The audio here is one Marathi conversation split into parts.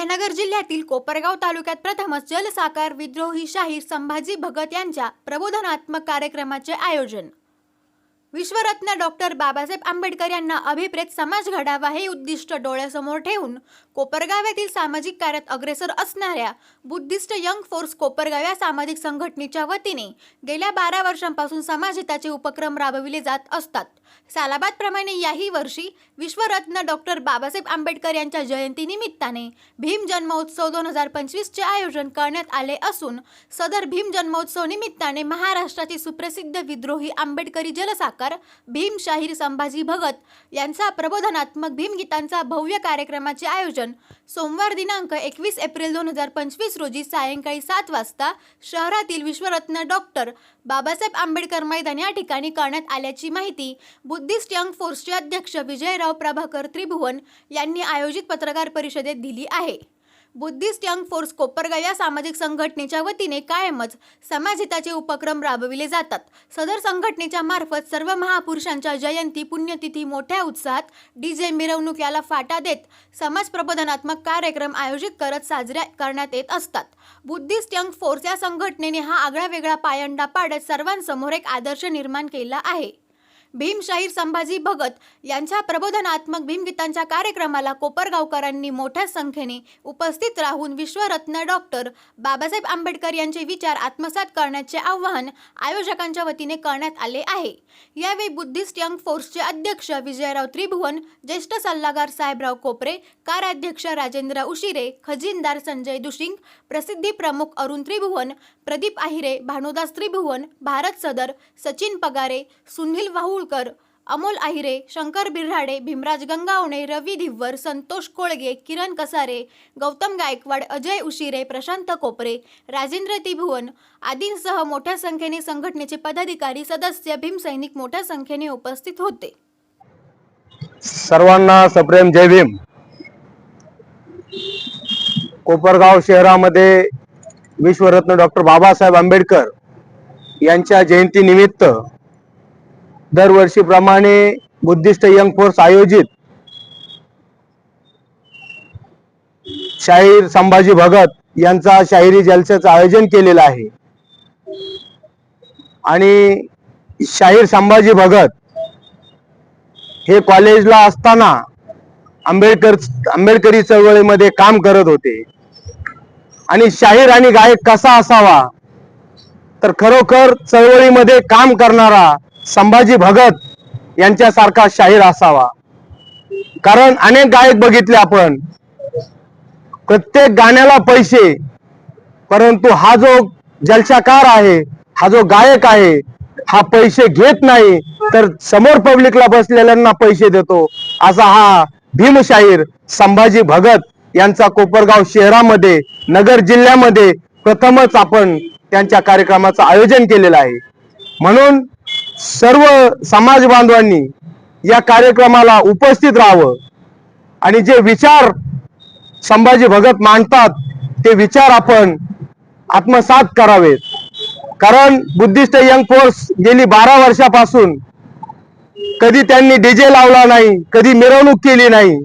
विद्यानगर जिल्ह्यातील कोपरगाव तालुक्यात प्रथमच जलसाकार विद्रोही शाहीर संभाजी भगत यांच्या प्रबोधनात्मक कार्यक्रमाचे आयोजन. विश्वरत्न डॉक्टर बाबासाहेब आंबेडकर यांना अभिप्रेत समाज घडावा हे उद्दिष्ट डोळ्यासमोर ठेवून कोपरगाव येथील सामाजिक कार्यात अग्रेसर असणाऱ्या बुद्धिस्ट यंग फोर्स कोपरगाव या सामाजिक संघटनेच्या वतीने गेल्या बारा वर्षांपासून समाजहिताचे उपक्रम राबविले जात असतात. सालाबादप्रमाणे याही वर्षी विश्वरत्न डॉक्टर बाबासाहेब आंबेडकर यांच्या जयंती निमित्ताने भीम जन्मोत्सव दोन हजार पंचवीसचे आयोजन करण्यात आले असून सदर भीम जन्मोत्सव निमित्ताने महाराष्ट्राची सुप्रसिद्ध विद्रोही आंबेडकरी जलसाखर कलाकार भीमशाहीर संभाजी भगत यांचा प्रबोधनात्मक भीमगीतांचा भव्य कार्यक्रमाचे आयोजन सोमवार दिनांक एकवीस एप्रिल दोन हजार पंचवीस रोजी सायंकाळी सात वाजता शहरातील विश्वरत्न डॉक्टर बाबासाहेब आंबेडकर मैदान या ठिकाणी करण्यात आल्याची माहिती बुद्धिस्ट यंग फोर्सचे अध्यक्ष विजयराव प्रभाकर त्रिभुवन यांनी आयोजित पत्रकार परिषदेत दिली आहे. बुद्धिस्ट यंग फोर्स कोपरगाव या सामाजिक संघटनेच्या वतीने कायमच समाजहिताचे उपक्रम राबविले जातात. सदर संघटनेच्या मार्फत सर्व महापुरुषांच्या जयंती पुण्यतिथी मोठ्या उत्साहात डीजे मिरवणूक याला फाटा देत समाज प्रबोधनात्मक कार्यक्रम आयोजित करत साजऱ्या करण्यात येत असतात. बुद्धिस्ट यंग फोर्स या संघटनेने हा आगळा वेगळा पायंडा पाडत सर्वांसमोर एक आदर्श निर्माण केला आहे. भीमशाहीर संभाजी भगत यांच्या प्रबोधनात्मक भीमगीतांच्या कार्यक्रमाला कोपरगावकरांनी मोठ्या संख्येने उपस्थित राहून विश्वरत्न डॉक्टर बाबासाहेब आंबेडकर यांचे विचार आत्मसात करण्याचे आवाहन आयोजकांच्या वतीने करण्यात आले आहे. यावेळी बुद्धिस्ट यंग फोर्सचे अध्यक्ष विजयराव त्रिभुवन ज्येष्ठ सल्लागार साहेबराव कोपरे कार्याध्यक्ष राजेंद्र उशिरे खजिनदार संजय दुशिंग प्रसिद्धी प्रमुख अरुण त्रिभुवन प्रदीप आहिरे भानुदास त्रिभुवन भारत सदर सचिन पगारे सुनील वाहू वाहुळकर अमोल आहिरे शंकर बिर्हाडे भीमराज गंगावणे रवी धिव्वर संतोष कोळगे किरण कसारे गौतम गायकवाड अजय उशिरे प्रशांत कोपरे राजेंद्र तिभुवन आदींसह मोठ्या संख्येने संघटनेचे पदाधिकारी सदस्य भीमसैनिक मोठ्या संख्येने उपस्थित होते. सर्वांना सप्रेम जय भीम. कोपरगाव शहरामध्ये विश्वरत्न डॉक्टर बाबासाहेब आंबेडकर यांच्या जयंती निमित्त दरवर्षीप्रमाणे बुद्धिस्ट यंग फोर्स आयोजित शाहीर संभाजी भगत यांचा शाहिरी जलसेचं आयोजन केलेलं आहे. आणि शाहीर संभाजी भगत हे कॉलेजला असताना आंबेडकर आंबेडकरी चळवळीमध्ये काम करत होते. आणि शाहीर आणि गायक कसा असावा? तर खरोखर चळवळीमध्ये काम करणारा संभाजी भगत यांच्यासारखा शाहीर असावा. कारण अनेक गायक बघितले आपण. प्रत्येक गाण्याला पैसे परंतु हा जो जलशाकार आहे हा जो गायक आहे हा पैसे घेत नाही तर समोर पब्लिकला बसलेल्यांना पैसे देतो. असा हा भीमशाहीर संभाजी भगत यांचा कोपरगाव शहरामध्ये नगर जिल्ह्यामध्ये प्रथमच आपण त्यांच्या कार्यक्रमाचं आयोजन केलेलं आहे. म्हणून सर्व समाज बांधवांनी या कार्यक्रमाला उपस्थित राहावं. आणि जे विचार संभाजी भगत मांडतात ते विचार आपण आत्मसात करावेत. कारण बुद्धिस्ट यंग फोर्स गेली बारा वर्षापासून कधी त्यांनी डीजे लावला नाही कधी मिरवणूक केली नाही.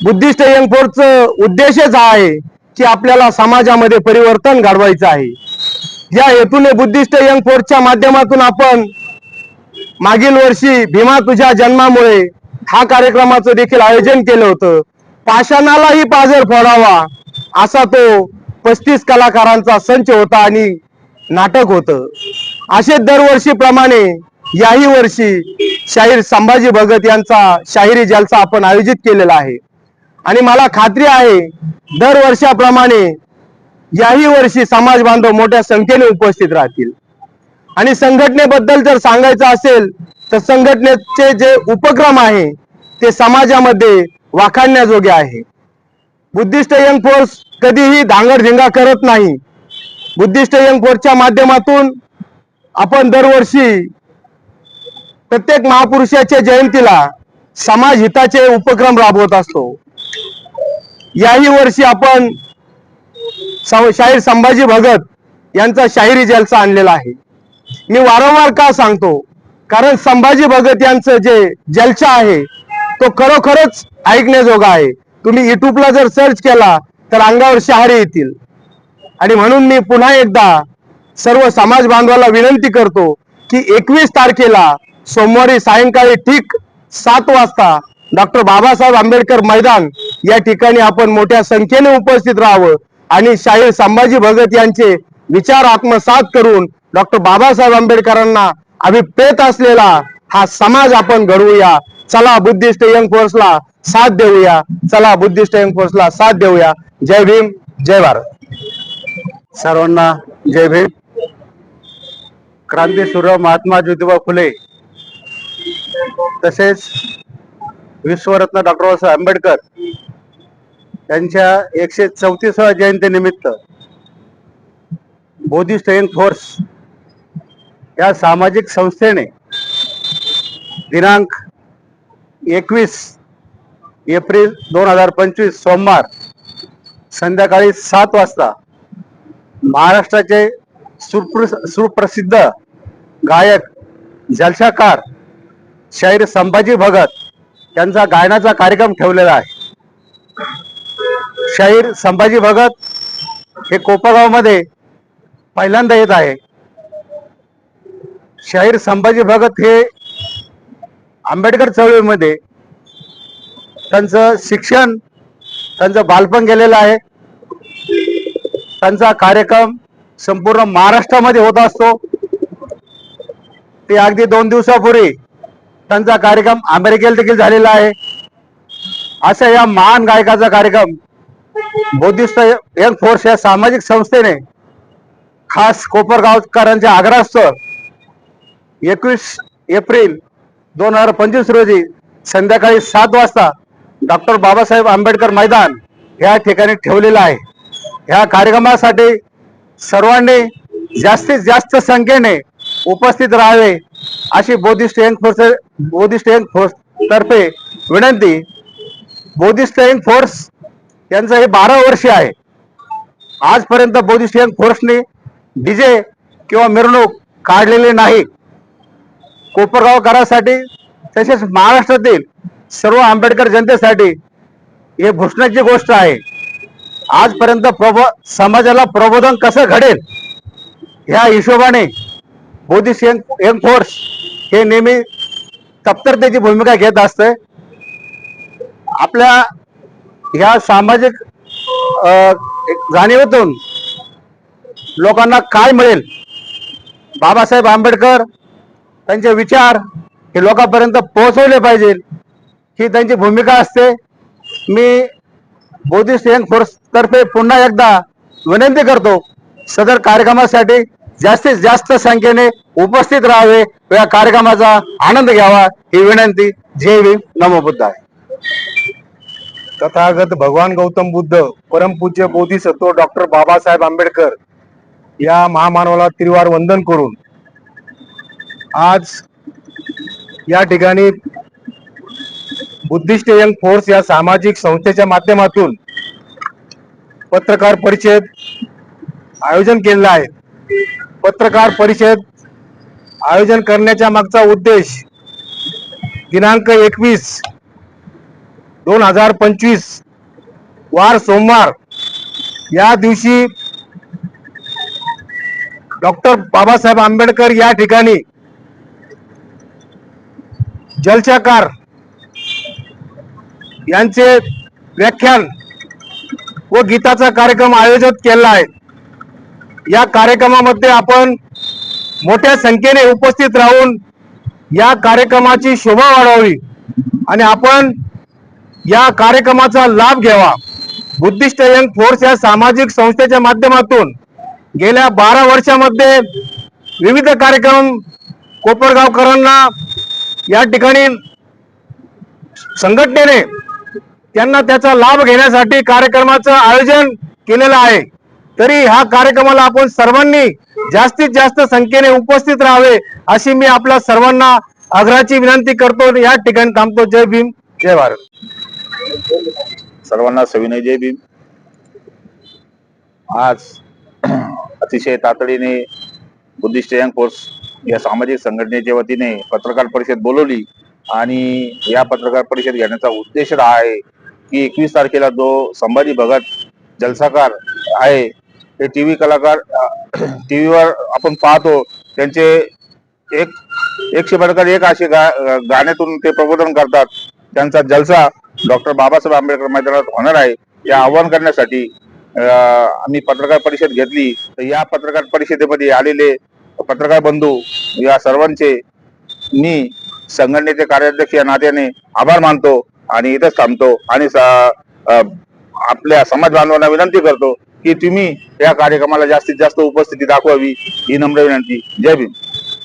बुद्धिस्ट यंग फोर्सचं उद्देशच हा आहे की आपल्याला समाजामध्ये परिवर्तन घडवायचं आहे. या हेतूने बुद्धिस्ट यंग फोर्सच्या माध्यमातून आपण मागील वर्षी भीमा तुझ्या जन्मामुळे हा कार्यक्रमाचं देखील आयोजन केलं होतं. पाषाणालाही पाजर फोडावा असा तो पस्तीस कलाकारांचा संच होता आणि नाटक होतं. असे दरवर्षीप्रमाणे याही वर्षी शाहीर संभाजी भगत यांचा शाहिरी जलसा आपण आयोजित केलेला आहे. आणि मला खात्री आहे दरवर्षाप्रमाणे याही वर्षी समाज बांधव मोठ्या संख्येने उपस्थित राहतील. आणि संघटनेबद्दल जर सांगायचं असेल तर संघटनेचे जे उपक्रम आहे ते समाजामध्ये वाखाणण्याजोगे आहे. बुद्धिस्ट यंग फोर्स कधीही धांगडधिंगा करत नाही. बुद्धिस्ट यंग फोर्सच्या माध्यमातून आपण दरवर्षी प्रत्येक महापुरुषाच्या जयंतीला समाज हिताचे उपक्रम राबवत असतो. याही वर्षी आपण शाहीर संभाजी भगत यांचा शाहिरी जलसा आणलेला आहे. मी वारंवार का सांगतो कारण संभाजी भगत यांचं जे जलसा आहे तो खरोखरच ऐकण्याजोगा आहे. तुम्ही युट्यूबला जर सर्च केला तर अंगावर शहारे येतील. आणि म्हणून मी पुन्हा एकदा सर्व समाज बांधवाला विनंती करतो की एकवीस तारखेला सोमवारी सायंकाळी ठीक सात वाजता डॉक्टर बाबासाहेब आंबेडकर मैदान या ठिकाणी आपण मोठ्या संख्येने उपस्थित राहावं. आणि शाहीर संभाजी भगत यांचे विचार आत्मसात करून डॉक्टर बाबासाहेब आंबेडकरांना अभिप्रेत असलेला हा समाज आपण घडवूया. चला बुद्धिस्ट यंग फोर्सला साथ देऊया. चला बुद्धिस्ट यंग फोर्सला साथ देऊया. जय भीम जय भारत. सर्वांना जय भीम. क्रांती क्रांतीसूर्य महात्मा ज्योतिबा फुले तसेच विश्वरत्न डॉक्टर बाबासाहेब आंबेडकर त्यांच्या एकशे चौतीसाव्या जयंतीनिमित्त बोधी स्टेन फोर्स या सामाजिक संस्थेने दिनांक एकवीस एप्रिल दोन हजार पंचवीस सोमवार संध्याकाळी सात वाजता महाराष्ट्राचे सुप्र सुप्रसिद्ध गायक जलशाकार शाहीर संभाजी भगत यांचा गायनाचा कार्यक्रम ठेवलेला आहे. शाहीर संभाजी भगत हे कोपरगावमध्ये पहिल्यांदा येत आहे. शाहीर संभाजी भगत हे आंबेडकर चळवळीमध्ये त्यांचं शिक्षण त्यांचं बालपण गेलेलं आहे. त्यांचा कार्यक्रम संपूर्ण महाराष्ट्रामध्ये होत असतो. ते अगदी दोन दिवसापूर्वी त्यांचा कार्यक्रम अमेरिकेला देखील झालेला आहे. अशा या महान गायकाचा कार्यक्रम बौद्धिस्ट यंग फोर्स या सामाजिक संस्थेने खास कोपरगावकरांच्या आग्रहास्तव एकवीस एप्रिल दोन हजार पंचवीस रोजी संध्याकाळी सात वाजता डॉक्टर बाबासाहेब आंबेडकर मैदान या ठिकाणी ठेवलेलं आहे. ह्या कार्यक्रमासाठी सर्वांनी जास्तीत जास्त संख्येने उपस्थित राहावे अशी Buddhist Young Force Buddhist Young Force तर्फे विनंती. बोधिस्ट यंग फोर्स त्यांचं हे बारा वर्ष आहे. आजपर्यंत बोधिस्ट फोर्सने डीजे किंवा मिरवणूक काढलेली नाही. कोपरगावकरांसाठी तसेच महाराष्ट्रातील सर्व आंबेडकर जनतेसाठी हे भूषणाची गोष्ट आहे. आजपर्यंत प्रबो समाजाला प्रबोधन कसं घडेल? ह्या हिशोबाने बोधिस यंग यंग फोर्स हे नेहमी तप्तरतेची भूमिका घेत असते. आपल्या ह्या सामाजिक जाणीवेतून लोकांना काय मिळेल? बाबासाहेब आंबेडकर त्यांचे विचार हे लोकांपर्यंत पोहोचवले पाहिजे. ही त्यांची भूमिका असते. मी बौद्धिस्ट यंग फोर्स तर्फे पुन्हा एकदा विनंती करतो सदर कार्यक्रमासाठी जास्तीत जास्त संख्येने उपस्थित राहावे. या कार्यक्रमाचा आनंद घ्यावा. ही विनंती. जय भीम. नमो आहे तथागत भगवान गौतम बुद्ध परमपूज्य बोधिसत्व डॉक्टर बाबासाहेब आंबेडकर या महामानवाला त्रिवार वंदन करून आज या ठिकाणी बुद्धिस्ट यंग फोर्स या सामाजिक संस्थेच्या माध्यमातून पत्रकार परिषद आयोजन केलेलं आहे. पत्रकार परिषद आयोजन करण्याच्या मागचा उद्देश दिनांक एकवीस दोन हजार पंचवीस वार सोमवार या दिवशी डॉक्टर बाबासाहेब आंबेडकर या ठिकाणी जलशाकार यांचे व्याख्यान व गीताचा कार्यक्रम आयोजित केला आहे. या कार्यक्रमामध्ये आपण मोठ्या संख्येने उपस्थित राहून या कार्यक्रमाची शोभा वाढवावी आणि आपण या कार्यक्रमाचा लाभ घ्यावा. बुद्धिस्ट यंग फोर्स या सामाजिक संस्थेच्या माध्यमातून गेल्या बारा वर्षामध्ये विविध कार्यक्रम कोपरगावकरांना या ठिकाणी संघटनेने त्यांना त्याचा लाभ घेण्यासाठी कार्यक्रमाचं आयोजन केलेलं आहे. तरी ह्या कार्यक्रमाला आपण सर्वांनी जास्तीत जास्त संख्येने उपस्थित राहावे अशी मी आपल्या सर्वांना आग्रहाची विनंती करतो. या ठिकाणी थांबतो. जय भीम. जय भारत. सर्वांना सविनय जय भीम. आज अतिशय तातडीने बुद्धिस्ट यंग फोर्स या सामाजिक संघटनेच्या वतीने पत्रकार परिषद बोलवली आणि या पत्रकार परिषद घेण्याचा उद्देश हा आहे की एकवीस तारखेला जो संभाजी भगत जलसाकार आहे हे टीव्ही कलाकार टीव्हीवर आपण पाहतो त्यांचे एक एकशे बडकर एक असे गा गाण्यातून ते प्रबोधन करतात. त्यांचा जलसा डॉक्टर बाबासाहेब आंबेडकर मैदानात होणार आहे हे आवाहन करण्यासाठी आम्ही पत्रकार परिषद घेतली. तर या पत्रकार परिषदेमध्ये आलेले पत्रकार बंधू या सर्वांचे मी संघटनेचे कार्याध्यक्ष या नात्याने आभार मानतो आणि इथंच थांबतो आणि आपल्या समाज बांधवांना विनंती करतो की तुम्ही या कार्यक्रमाला जास्तीत जास्त उपस्थिती दाखवावी ही नम्र विनंती. जय भीम.